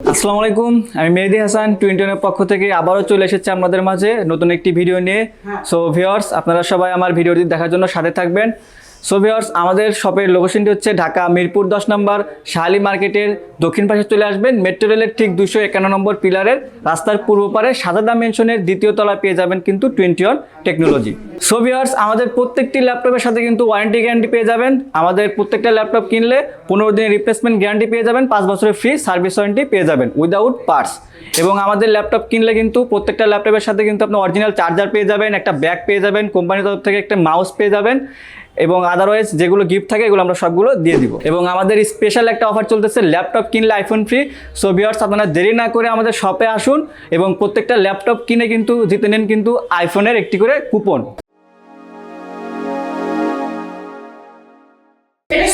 আসসালামু আলাইকুম আমি মেহেদি হাসান টুইন্টনের পক্ষ থেকে আবারও চলে এসেছি আপনাদের মাঝে নতুন একটি ভিডিও নিয়ে। সো ভিওর্স আপনারা সবাই আমার ভিডিওটি দেখার জন্য সাথে থাকবেন। সো আমাদের শপের লোকেশনটি হচ্ছে ঢাকা মিরপুর দশ নম্বর। শাহালি মার্কেটের দক্ষিণ পাশে চলে আসবেন। মেট্রো রেলের ঠিক দুশো একান্ন নম্বর পিলারের। রাস্তার পূর্ব পারে সাজাদা মেনশনের দ্বিতীয় তলায় পেয়ে যাবেন কিন্তু টোয়েন্টি ওয়ান টেকনোলজি সো আমাদের প্রত্যেকটি ল্যাপটপের সাথে কিন্তু ওয়ারেন্টি গ্যারান্টি পেয়ে যাবেন। আমাদের প্রত্যেকটা ল্যাপটপ কিনলে পনেরো দিনের রিপ্লেসমেন্ট গ্যারান্টি পেয়ে যাবেন। পাঁচ বছরের ফ্রি সার্ভিস ওয়ারেন্টি পেয়ে যাবেন উইদাউট পার্টস এবং আমাদের ল্যাপটপ কিনলে কিন্তু প্রত্যেকটা ল্যাপটপের সাথে কিন্তু আপনি অরিজিনাল চার্জার পেয়ে যাবেন, একটা ব্যাগ পেয়ে যাবেন, কোম্পানির তরফ থেকে একটা মাউস পেয়ে যাবেন। এবং আদারওয়াইজ যেগুলো গিফট থাকে, এগুলো আমরা সবগুলো দিয়ে দিব। এবং আমাদের স্পেশাল একটা অফার চলতেছে ল্যাপটপ কিনলে আইফোন ফ্রি সো ভিওর্স আপনারা দেরি না করে আমাদের শপে আসুন এবং প্রত্যেকটা ল্যাপটপ কিনে কিন্তু, জিতে নেন কিন্তু আইফোনের একটি করে কুপন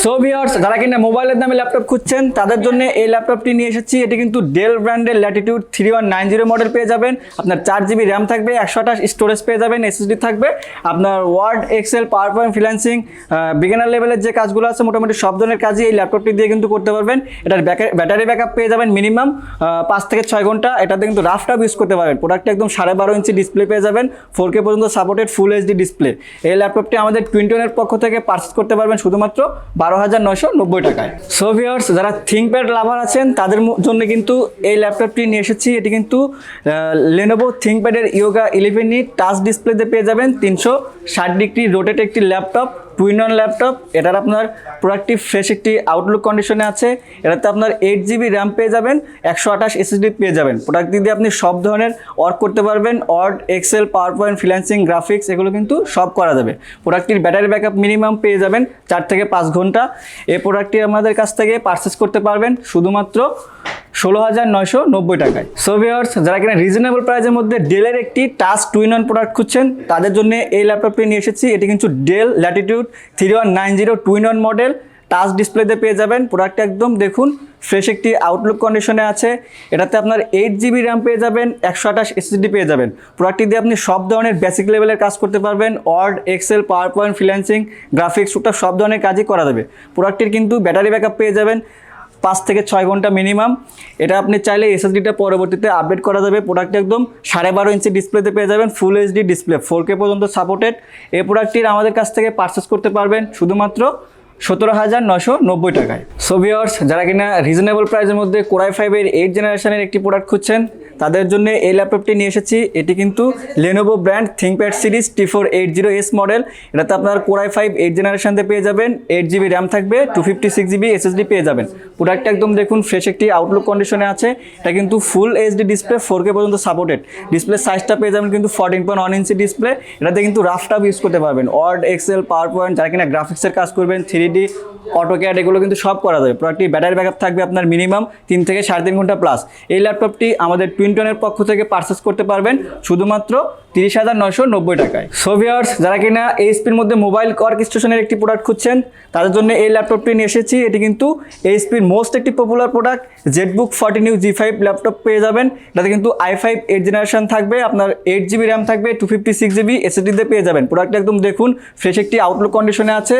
সো ভিওর্স যারা কিনা মোবাইলের দামে ল্যাপটপ খুঁজছেন, তাদের জন্য এই ল্যাপটপটি নিয়ে এসেছি। এটি কিন্তু ডেল ব্র্যান্ডের Latitude three one nine zero model পেয়ে যাবেন। আপনার চার জিবি র্যাম থাকবে, একশো আঠাশ স্টোরেজ পেয়ে যাবেন এসএসডি থাকবে। আপনার Word Excel PowerPoint freelancing beginner লেভেলের যে কাজগুলো আছে, মোটামুটি সব ধরনের কাজই এই ল্যাপটপটি দিয়ে কিন্তু করতে পারবেন। এটার ব্যাটারি ব্যাকআপ পেয়ে যাবেন মিনিমাম পাঁচ থেকে ছয় ঘণ্টা। এটাতে কিন্তু রাফ টাফ ইউজ করতে পারবেন। প্রোডাক্টটা একদম সাড়ে বারো ইঞ্চি ডিসপ্লে পেয়ে যাবেন। ফোর কে পর্যন্ত সাপোর্টেড ফুল এইচডি ডিসপ্লে এই ল্যাপটপটি আমাদের টুইন্টনের পক্ষ থেকে পারচেস করতে পারবেন শুধুমাত্র বারো হাজার নয়শো নব্বই টাকায়। সো ভিওর্স যারা থিঙ্কপ্যাড লাভার আছেন, তাদের জন্য কিন্তু এই ল্যাপটপটি নিয়ে এসেছি। এটি কিন্তু লেনোভো থিঙ্কপ্যাডের ইয়োগা ইলেভেন ই টাচ ডিসপ্লেতে পেয়ে যাবেন। তিনশো ষাট ডিগ্রি রোটেট একটি laptop two in one laptop এটার আপনার প্রোডাক্টিভ ফ্রেশ একটি আউটলুক কন্ডিশনে আছে। এটাতে আপনার এইট জিবি র্যাম পেয়ে যাবেন, একশো আঠাশ এসএসডি পেয়ে যাবেন। প্রোডাক্ট দিয়ে আপনি সব ধরনের ওয়ার্ক করতে পারবেন Word Excel PowerPoint freelancing graphics এগুলো কিন্তু সব করা যাবে। প্রোডাক্টটির ব্যাটারি ব্যাকআপ মিনিমাম পেয়ে যাবেন চার থেকে পাঁচ ঘণ্টা। এই প্রোডাক্টটি আমাদের কাছ থেকে পারচেস করতে পারবেন, শুধুমাত্র ষোলো হাজার নয়শো নব্বই টাকায়। সো ভিওর্স যারা কিনা রিজনেবল প্রাইসের মধ্যে ডেলের একটি টাচ টুইন অন প্রোডাক্ট খুঁজছেন, তাদের জন্য এই ল্যাপটপটি নিয়ে এসেছি। এটি কিন্তু Dell Latitude three one nine zero two in one model touch ডিসপ্লেতে পেয়ে যাবেন। প্রোডাক্টটা একদম দেখুন ফ্রেশ একটি আউটলুক কন্ডিশনে আছে। এটাতে আপনার এইট জিবি র্যাম পেয়ে যাবেন, একশো আঠাশ এসএসডি পেয়ে যাবেন। প্রোডাক্টটি দিয়ে আপনি সব ধরনের বেসিক লেভেলের কাজ করতে পারবেন। Word Excel PowerPoint freelancing graphics ওটা সব ধরনের কাজই করা যাবে। প্রোডাক্টটির কিন্তু ব্যাটারি ব্যাকআপ পেয়ে যাবেন। পাঁচ থেকে ছয় ঘণ্টা মিনিমাম এটা আপনি চাইলে এসএসডিটা পরবর্তীতে আপডেট করা যাবে। প্রোডাক্ট একদম সাড়ে বারো ইঞ্চি ডিসপ্লেতে পেয়ে যাবেন full HD display four K পর্যন্ত সাপোর্টেড এই প্রোডাক্টটির আমাদের কাছ থেকে পারচেস করতে পারবেন শুধুমাত্র সতেরো হাজার নশো নব্বই টাকায়। সোভিয়ার্স যারা কিনা রিজনেবল প্রাইসের মধ্যে কোরাই ফাইভের এইট জেনারেশনের একটি প্রোডাক্ট খুঁজছেন তাদের জন্য এই ল্যাপটপটি নিয়ে এসেছি। এটি কিন্তু Lenovo brand ThinkPad series T four eight zero S model এটাতে আপনার কোরাই ফাইভ এইট জেনারেশনতে পেয়ে যাবেন। এইট জিবি র্যাম থাকবে two fifty six GB SSD পেয়ে যাবেন। প্রোডাক্টটা একদম দেখুন ফ্রেশ একটি আউটলুক কন্ডিশনে আছে। এটা কিন্তু full HD display four K পর্যন্ত সাপোর্টেড ডিসপ্লে সাইজটা পেয়ে যাবেন কিন্তু fourteen point one inch display এটাতে কিন্তু রাফ টাফ ইউজ করতে পারবেন। ওয়ার্ড এক্সেল পাওয়ার পয়েন্ট যারা কিনা গ্রাফিক্সের কাজ করবেন থ্রি ডি অটোক্যাড এগুলো কিন্তু সব করা যাবে। প্রোডাক্টটি ব্যাটারি ব্যাকআপ থাকবে আপনার মিনিমাম তিন থেকে সাড়ে তিন ঘণ্টা প্লাস এই ল্যাপটপটি আমাদের টুইন্টনের পক্ষ থেকে পারচেস করতে পারবেন শুধুমাত্র তিরিশ হাজার নয়শো নব্বই টাকায়। সোভিয়ার্স যারা কিনা এইচপির মধ্যে মোবাইল ওয়ার্ক স্টেশনের একটি প্রোডাক্ট খুঁজছেন, তাদের জন্য এই ল্যাপটপটি নিয়ে এসেছি। এটি কিন্তু এইচপির মোস্ট একটি popular product Jetbook forty new G five laptop পেয়ে যাবেন। এটাতে কিন্তু আই ফাইভ এইট জেনারেশন থাকবে, আপনার এইট জিবি র্যাম থাকবে টু ফিফটি সিক্স জিবি এসএসডিতে পেয়ে যাবেন। প্রোডাক্টটা একদম দেখুন ফ্রেশ একটি আউটলুক কন্ডিশনে আছে,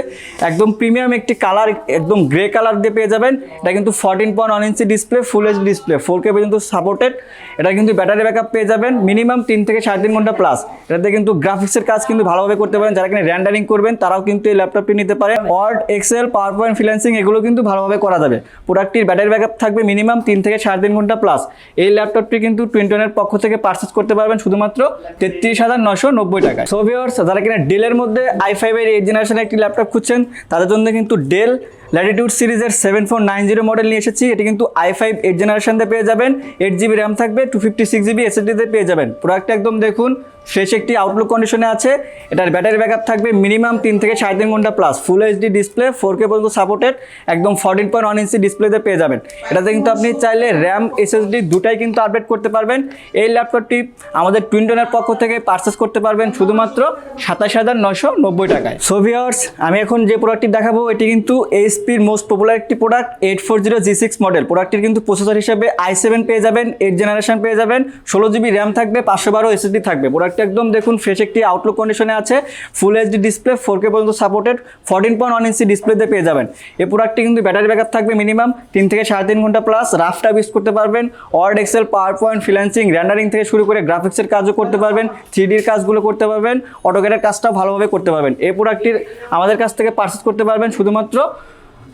একদম প্রিমিয়াম একটি কালার একদম গ্রে কালার দিয়ে পেয়ে যাবেন। এটা কিন্তু fourteen point one inch display full H display four K পর্যন্ত সাপোর্টেড এটা কিন্তু ব্যাটারি ব্যাকআপ পেয়ে যাবেন মিনিমাম তিন থেকে সাড়ে তিন ঘণ্টা প্লাস এটাতে কিন্তু গ্রাফিক্সের কাজ কিন্তু ভালোভাবে করতে পারেন। যারা কিনা র্যান্ডারিং করবেন, তারাও কিন্তু এই ল্যাপটপটি নিতে পারে। Word Excel power point freelancing এগুলো কিন্তু ভালোভাবে করা যাবে। প্রোডাক্টটির ব্যাটারি ব্যাকআপ থাকবে মিনিমাম তিন থেকে সাড়ে তিন ঘণ্টা প্লাস এই ল্যাপটপটি কিন্তু টুইন্টনের পক্ষ থেকে পারচেস করতে পারবেন শুধুমাত্র তেত্রিশ হাজার নশো নব্বই টাকায়। সো ভিওর্স যারা কিনা ডেলের মধ্যে আই ফাইভের এইট জেনারেশনের একটি ল্যাপটপ খুঁজছেন, তাদের জন্য কিন্তু ডেল ল্যাটিটিউড সিরিজের seven four nine zero model নিয়ে এসেছি। এটি কিন্তু আই ফাইভ এইট জেনারেশনতে পেয়ে যাবেন। এইট জিবি র্যাম থাকবে টু ফিফটি সিক্স জিবি এসএসডিতে পেয়ে যাবেন। প্রোডাক্টটা একদম দেখুন ফ্রেশ একটি আউটলুক কন্ডিশনে আছে। এটার ব্যাটারি ব্যাকআপ থাকবে মিনিমাম তিন থেকে সাড়ে তিন ঘণ্টা plus full HD display four K পর্যন্ত সাপোর্টেড একদম ফোরটিন পয়েন্ট ওয়ান ইঞ্চি ডিসপ্লেতে পেয়ে যাবেন। এটাতে কিন্তু আপনি চাইলে র্যাম এসএসডি দুটাই কিন্তু আপডেট করতে পারবেন। এই ল্যাপটপটি আমাদের টুইন্টনের পক্ষ থেকে পারচেস করতে পারবেন শুধুমাত্র সাতাশ হাজার নশো নব্বই টাকায়। সো ভিওর্স আমি এখন যে প্রোডাক্টটি দেখাবো, এটি কিন্তু এইচপির মোস্ট পপুলার একটি product eight four zero G six model প্রোডাক্টটির কিন্তু প্রসেসর হিসেবে আই সেভেন পেয়ে যাবেন এইট জেনারেশন পেয়ে যাবেন, ষোলো জিবি র্যাম থাকবে, পাঁচশো বারো এসএসডি থাকবে। প্রোডাক্ট প্রোডাক্ট একদম দেখুন ফ্রেশ একটি আউটলুক কন্ডিশনে আছে full HD display four K পর্যন্ত supported fourteen point one inch ডিসপ্লেতে পেয়ে যাবেন। এই প্রোডাক্টটি কিন্তু ব্যাটারি ব্যাকআপ থাকবে মিনিমাম তিন থেকে সাড়ে তিন ঘণ্টা প্লাস রাফটা ইউজ করতে পারবেন Word Excel PowerPoint freelancing rendering থেকে শুরু করে গ্রাফিক্সের কাজও করতে পারবেন থ্রিডির কাজগুলো করতে পারবেন অটোকেটের কাজটাও ভালোভাবে করতে পারবেন। এই প্রোডাক্টটির আমাদের কাছ থেকে পারচেস করতে পারবেন শুধুমাত্র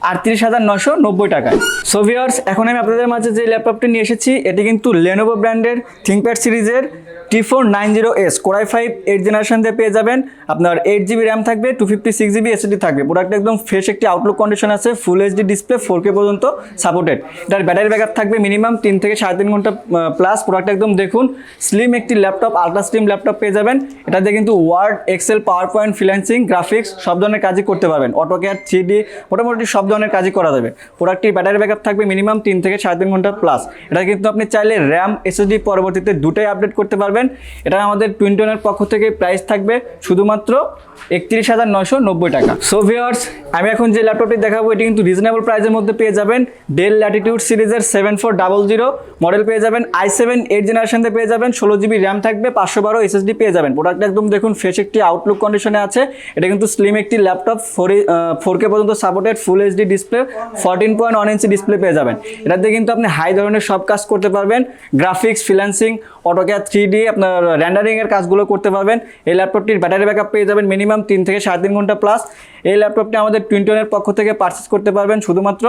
আটত্রিশ হাজার নশো নব্বই টাকায়। সো ভিউয়ার্স এখন আমি আপনাদের মাঝে যে ল্যাপটপটি নিয়ে এসেছি, এটি কিন্তু লেনোভো ব্র্যান্ডের থিঙ্কপ্যাড সিরিজের T four nine zero S core i five eight generation দিয়ে পেয়ে যাবেন। আপনার এইট জিবি র্যাম থাকবে two fifty six GB SSD থাকবে। প্রোডাক্ট একদম ফ্রেশ একটি আউটলুক কন্ডিশন আছে full HD display four K পর্যন্ত সাপোর্টেড এটার ব্যাটারি ব্যাকআপ থাকবে মিনিমাম তিন থেকে সাড়ে তিন ঘণ্টা প্লাস প্রোডাক্ট একদম দেখুন স্লিম একটি ল্যাপটপ আলট্রা স্লিম ল্যাপটপ পেয়ে যাবেন। এটাতে কিন্তু Word Excel PowerPoint freelancing graphics সব ধরনের কাজই করতে পারবেন। অটোক্যাড থ্রি ডি মোটামুটি সব ধরনের কাজই করা যাবে। প্রোডাক্টটির ব্যাটারি ব্যাকআপ থাকবে মিনিমাম তিন থেকে সাড়ে তিন ঘণ্টা প্লাস এটা কিন্তু আপনি চাইলে র্যাম এসএসডি পরবর্তীতে দুটোই আপডেট করতে পারবেন। এটা আমাদের টুইন্টনের পক্ষ থেকে প্রাইস থাকবে শুধুমাত্র একত্রিশ হাজার নশো নব্বই টাকা। সো ভিওয়ার্স আমি এখন যে ল্যাপটপটি দেখাবো, এটি কিন্তু রিজনেবল প্রাইসের মধ্যে পেয়ে যাবেন। ডেল ল্যাটিটিউড সিরিজের seven four double zero model পেয়ে যাবেন। আই সেভেন এইট জেনারেশনতে পেয়ে যাবেন। ষোলো জিবি র্যাম থাকবে, পাঁচশো বারো এসএসডি পেয়ে যাবেন। প্রোডাক্ট একদম দেখুন ফ্রেশ একটি আউটলুক কন্ডিশনে আছে। এটা কিন্তু স্লিম একটি ল্যাপটপ ফোর ফোর কে পর্যন্ত supported full HD display fourteen point one inch display পেয়ে যাবেন। এটাতে কিন্তু আপনি হাই ধরনের সব কাজ করতে পারবেন। Graphics freelancing AutoCAD three D আপনার র্যান্ডারিং এর কাজগুলো করতে পারবেন। এই ল্যাপটপটির ব্যাটারি ব্যাকআপ পেয়ে যাবেন মিনিমাম তিন থেকে সাড়ে তিন ঘণ্টা প্লাস এই ল্যাপটপটি আমাদের টুইন্টনের পক্ষ থেকে পারচেস করতে পারবেন শুধুমাত্র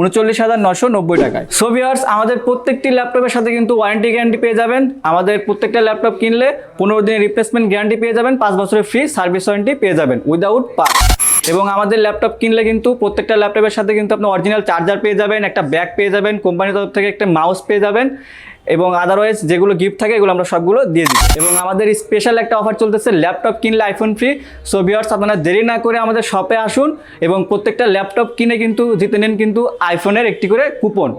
উনচল্লিশ হাজার নশো নব্বই টাকায়। সো ভিউয়ার্স আমাদের প্রত্যেকটি ল্যাপটপের সাথে কিন্তু ওয়ারেন্টি গ্যারান্টি পেয়ে যাবেন। আমাদের প্রত্যেকটা ল্যাপটপ কিনলে পনেরো দিনের রিপ্লেসমেন্ট গ্যারান্টি পেয়ে যাবেন। পাঁচ বছরের ফ্রি সার্ভিস ওয়ারেন্টি পেয়ে যাবেন। উইদাউট পার্ট এবং আমাদের ল্যাপটপ কিনলে কিন্তু প্রত্যেকটা ল্যাপটপের সাথে কিন্তু আপনি অরিজিনাল চার্জার পেয়ে যাবেন, একটা ব্যাগ পেয়ে যাবেন কোম্পানির তরফ থেকে একটা মাউস পেয়ে যাবেন এবং আদারওয়াইজ যেগুলো গিফট থাকে এগুলো আমরা সবগুলো দিয়ে দিই এবং আমাদের স্পেশাল একটা অফার চলতেছে, ল্যাপটপ কিনলে আইফোন ফ্রি সো বিয়ার্স আপনারা দেরি না করে আমাদের শপে আসুন এবং প্রত্যেকটা ল্যাপটপ কিনে কিন্তু, জিতে নেন কিন্তু আইফোনের একটি করে কুপন